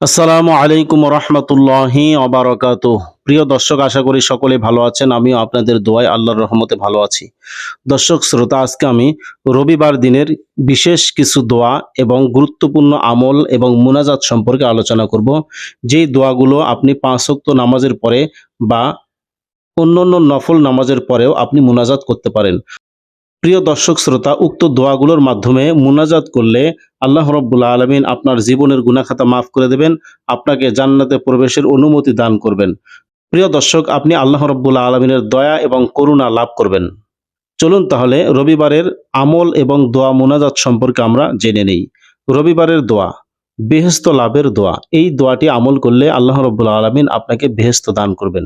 আসসালামু আলাইকুম রহমতুল্লাহি অবরাকাত প্রিয় দর্শক, আশা করি সকলে ভালো আছেন, আমিও আপনাদের দোয়ায় আল্লাহর রহমতে ভালো আছি। দর্শক, শ্রোতা, আজকে আমি রবিবার দিনের বিশেষ কিছু দোয়া এবং গুরুত্বপূর্ণ আমল এবং মুনাজাত সম্পর্কে আলোচনা করব। যেই দোয়াগুলো আপনি পাঁচ ওয়াক্ত নামাজের পরে বা অন্য অন্য নফল নামাজের পরেও আপনি মুনাজাত করতে পারেন। প্রিয় দর্শক শ্রোতা, উক্ত দোয়াগুলোর মাধ্যমে মুনাজাত করলে আল্লাহ রব্বুল্লা আলমিন আপনার জীবনের গুনাখাতা মাফ করে দেবেন, আপনাকে জান্নাতে প্রবেশের অনুমতি দান করবেন। প্রিয় দর্শক, আপনি আল্লাহ রব্বুল্লা আলমিনের দয়া এবং করুণা লাভ করবেন। চলুন তাহলে রবিবারের আমল এবং দোয়া মুনাজাত সম্পর্কে আমরা জেনে নেই। রবিবারের দোয়া বেহেস্ত লাভের দোয়া, এই দোয়াটি আমল করলে আল্লাহ রব্বুল্লা আলমিন আপনাকে বেহেস্ত দান করবেন।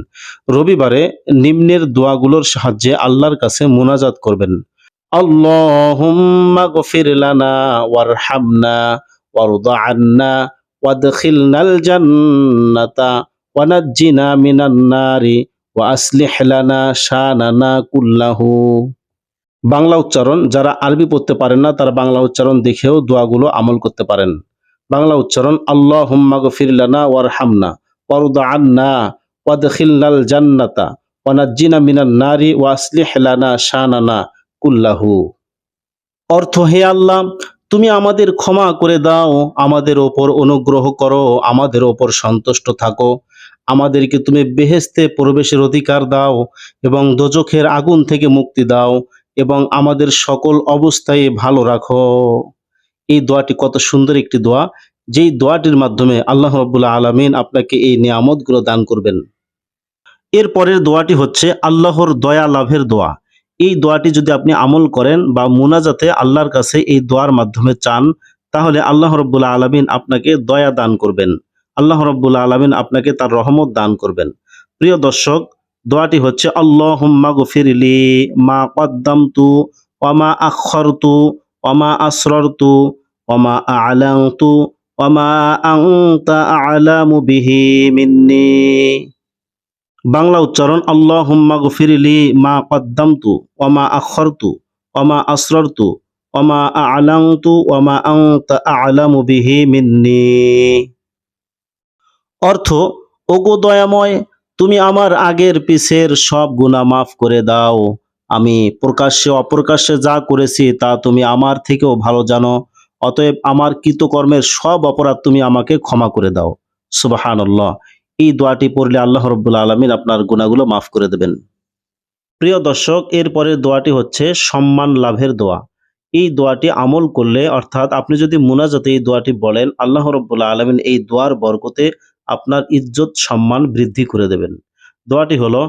রবিবারে নিম্নের দোয়াগুলোর সাহায্যে আল্লাহর কাছে মুনাজাত করবেন। اللهم اغفر لنا وارحمنا وارض عنا وادخلنا الجنة ونجنا من النار وأصلح لنا شاننا كله বাংলা উচ্চারণ যারা আরবি পড়তে পারেন না তারা বাংলা উচ্চারণ দেখেও দোয়াগুলো আমল করতে পারেন বাংলা উচ্চারণ আল্লাহ হুম্মা গফির লানা ওয়ারহামনা ওয়ারুদা আন্না ওয়াদখিলনাল জান্নাতা ওয়ানাজ্জিনা মিনান নারি ওয়াসলিহ লানা শানানা কুল্লাহু। অর্থ, হে আল্লাহ, তুমি আমাদের ক্ষমা করে দাও, আমাদের ওপর অনুগ্রহ করো, আমাদের ওপর সন্তুষ্ট থাকো। আমাদেরকে তুমি বেহেস্তে প্রবেশের অধিকার দাও এবং দোজখের আগুন থেকে মুক্তি দাও এবং আমাদের সকল অবস্থায় ভালো রাখো। এই দোয়াটি কত সুন্দর একটি দোয়া। যেই দোয়াটির মাধ্যমে আল্লাহ রব্বুল্লাহ আলমিন আপনাকে এই নিয়ামতগুলো দান করবেন। এর পরের দোয়াটি হচ্ছে আল্লাহর দয়া লাভের দোয়া। এই দোয়াটি যদি আপনি আমল করেন বা মুনাজাতে আল্লাহর কাছে এই দোয়ার মাধ্যমে চান, তাহলে আল্লাহ রব্বুল্লাহ আলমিন আপনাকে দয়া দান করবেন। আল্লাহ রব্বুল্লাহ আলমিন আপনাকে তার রহমত দান করবেন। প্রিয় দর্শক, দোয়াটি হচ্ছে আল্লাহ হুম্মা গফিরলি মা কদ্দামতু ওমা আখরতু ওমা আসররতু ওমা আলাংতু আং তা আলামু বিহি মিন্নি। বাংলা উচ্চারণ আল্লাহ হুম্মা গফিরলি মা কদ্দামতু ওমা আখরতু ওমা আসররতু ওমা আলাংতু ওমা আংতা আলামু বিহি মিন্নি। অর্থ, ওগো দয়াময়, তুমি আমার আগের পিছের সব গুনাহ মাফ করে দাও। আমি প্রকাশ্যে অপ্রকাশ্যে যা করেছি তা তুমি আমার থেকেও ভালো জানো। অতএব আমার কৃতকর্মের সব অপরাধ তুমি আমাকে ক্ষমা করে দাও। সুবাহানল্লাহ। এই দোয়াটি পড়লে আল্লাহ রব্বুল আলমিন আপনার গুণাগুলো মাফ করে দেবেন। প্রিয় দর্শক, এরপরের দোয়াটি হচ্ছে সম্মান লাভের দোয়া। এই দোয়াটি আমল করলে, অর্থাৎ আপনি যদি মুনাজাতে এই দোয়াটি বলেন, আল্লাহ রব্বুল আলমিন এই দোয়ার বরকতে আপনার ইজ্জত, সম্মান বৃদ্ধি করে দেবেন। দোয়াটি হলো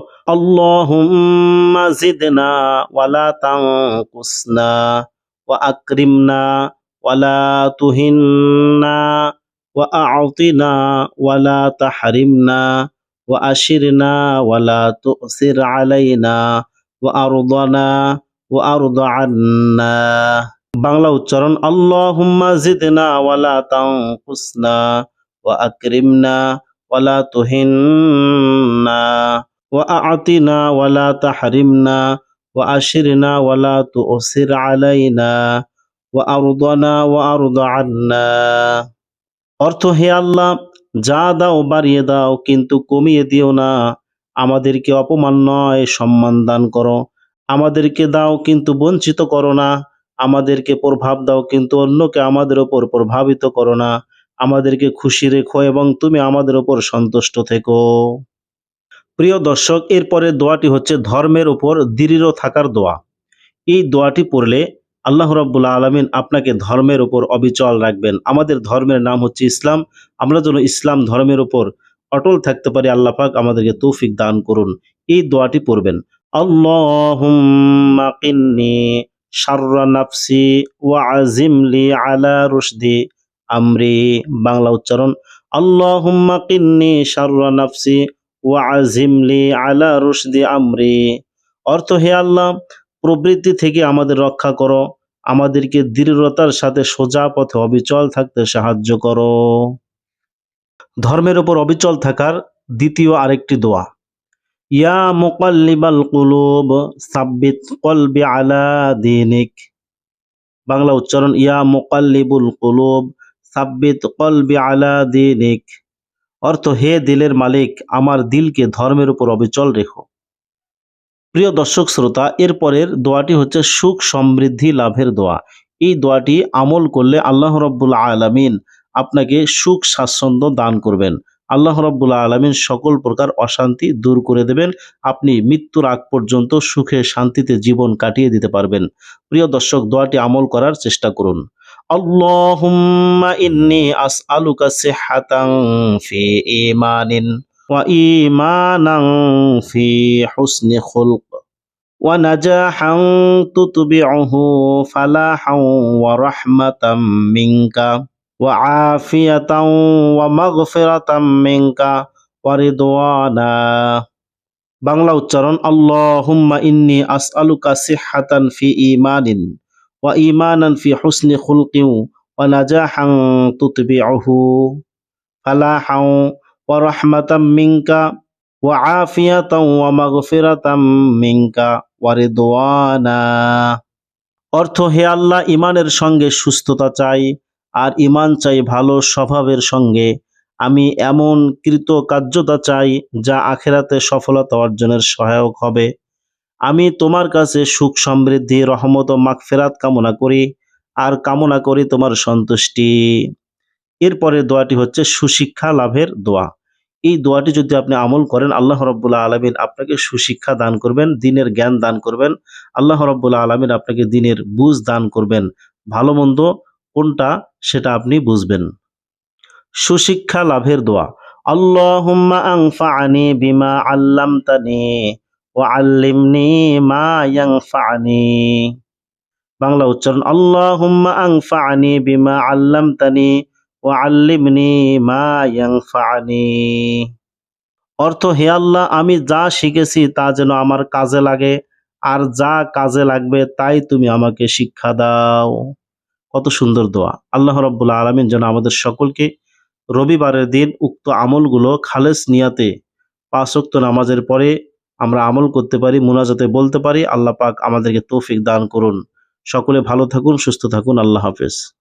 জিদনা ওয়ালা ওয়া আকরিমনা ওয়ালা তুহিন্না ওয়া আ'তিনা ওয়ালা তাহরিমনা ওয়া আশিরনা ওয়ালা তুসির আলাইনা ওয়া আরদানা ওয়া আরদা আন্না বাংলা উচ্চারণ আল্লাহুম্মা জিদনা ওয়ালা তানকুসনা ওয়া আকরিমনা ওয়ালা তুহিন্না ওয়া আ'তিনা ওয়ালা তাহরিমনা ওয়া আশিরনা ওয়ালা তুসির আলাইনা ওয়া আরদানা ওয়া আরদা আন্না অর্থ, হে আল্লাহ, যা দাও বাড়িয়ে দাও, কিন্তু কমিয়ে দিও না। আমাদেরকে অপমান নয়, সম্মান দান করো। আমাদেরকে দাও, কিন্তু বঞ্চিত করো না। আমাদেরকে প্রভাব দাও, কিন্তু অন্যকে আমাদের ওপর প্রভাবিত করো না। আমাদেরকে খুশি রেখো এবং তুমি আমাদের ওপর সন্তুষ্ট থেকো। প্রিয় দর্শক এরপরে দোয়াটি হচ্ছে ধর্মের উপর দৃঢ় থাকার দোয়া। এই দোয়াটি পড়লে আল্লাহ রাব্বুল আলমিন আপনাকে ধর্মের উপর অবিচল রাখবেন। আমাদের ধর্মের নাম হচ্ছে ইসলাম। আমরা যেন ইসলাম ধর্মের উপর অটল থাকতে পারি, আল্লাহ পাক আমাদেরকে তৌফিক দান করুন। এই দোয়াটি পড়বেন। নাফসি ওয়া আজিমলি আলা রুশদি আমরি। বাংলা উচ্চারণ শাররা নাফসি আজিমলি আলা রুশদি আমরি। অর্থ হে আল্লাহ প্রবৃত্তি থেকে আমাদের রক্ষা করো। আমাদেরকে দৃঢ়তার সাথে সোজা পথে অবিচল থাকতে সাহায্য করো। ধর্মের উপর অবিচল থাকার দ্বিতীয় আরেকটি দোয়া। ইয়া মুকাল্লিবাল কুলুব, সাব্বিত কলবি আলা দিনিক। বাংলা উচ্চারণ, ইয়া মোকাল্লিবুল কুলুব, সাব্বিত কলবি আলা দিনিক। অর্থ, হে দিলের মালিক, আমার দিলকে ধর্মের উপর অবিচল রেখো। প্রিয় দর্শক শ্রোতা এরপরের দোয়াটি হচ্ছে সুখ সমৃদ্ধি লাভের দোয়া। এই দোয়াটি আমল করলে আল্লাহ রব্বুল আলামিন আপনাকে সুখ স্বাচ্ছন্দ্য দান করবেন। আল্লাহ রব্বুল আলমিন সকল প্রকার অশান্তি দূর করে দেবেন। আপনি মৃত্যুর আগ পর্যন্ত সুখে শান্তিতে জীবন কাটিয়ে দিতে পারবেন। প্রিয় দর্শক, দোয়াটি আমল করার চেষ্টা করুন। আল্লাহুম্মা ইন্নি আসআলুকা সিহহাতান ফি ঈমানিন ওয়া নাজাহান তুতবিউহু ফালাহান ওয়া রাহমাতাম মিনকা ওয়া আফিয়াতান ওয়া মাগফিরাতাম মিনকা ওয়া রিদওয়ানা বাংলা উচ্চারণ আল্লাহুম্মা ইন্নি আসআলুকা সিহহাতান ফি ঈমানিন ওয়া ঈমানান ফি হুসনি খুলকিন ওয়া নাজাহান তুতবিউহু ফালাহান ওয়া রাহমাতাম মিনকা ওয়া আফিয়াতান ওয়া মাগফিরাতাম মিনকা অর্থ, হে আল্লাহ ইমানের সঙ্গে সুস্থতা চাই, আর ইমান চাই ভালো স্বভাবের সঙ্গে। আমি এমন কৃত কার্যতা চাই যা আখেরাতে সফলতা অর্জনের সহায়ক হবে। আমি তোমার কাছে সুখ সমৃদ্ধি, রহমত ও মাগফেরাত কামনা করি, আর কামনা করি তোমার সন্তুষ্টি। এরপরে দোয়াটি হচ্ছে সুশিক্ষা লাভের দোয়া। এই দোয়াটি যদি আপনি আমল করেন, আল্লাহ রব্বুল্লাহ আলমিন আপনাকে সুশিক্ষা দান করবেন, দিনের জ্ঞান দান করবেন। আল্লাহ রব্বুল্লাহ আলমিন আপনাকে দিনের বুঝ দান করবেন। ভালো মন্দ কোনটা সেটা আপনি বুঝবেন। সুশিক্ষা লাভের দোয়া। আল্লাহুম্মা আনফাআনি বিমা আল্লামতানি ওয়া আল্লিমনি মা ইয়ানফাআনি। বাংলা উচ্চারণ, আল্লাহুম্মা আনফাআনি বিমা আল্লামতানি আল্লিমনি মা ইয়ানফাআনি। অর্থ, হে আল্লাহ, আমি যা শিখেছি তা যেন আমার কাজে লাগে, আর যা কাজে লাগবে তাই তুমি আমাকে শিক্ষা দাও। কত সুন্দর দোয়া। আল্লাহ রব্বুল্লা আলমিন যেন আমাদের সকলকে রবিবারের দিন উক্ত আমলগুলো খালেস নিয়াতে পাঁচক্ত নামাজের পরে আমরা আমল করতে পারি, মুনাজাতে বলতে পারি। আল্লাহ পাক আমাদেরকে তৌফিক দান করুন। সকলে ভালো থাকুন, সুস্থ থাকুন। আল্লাহ হাফেজ।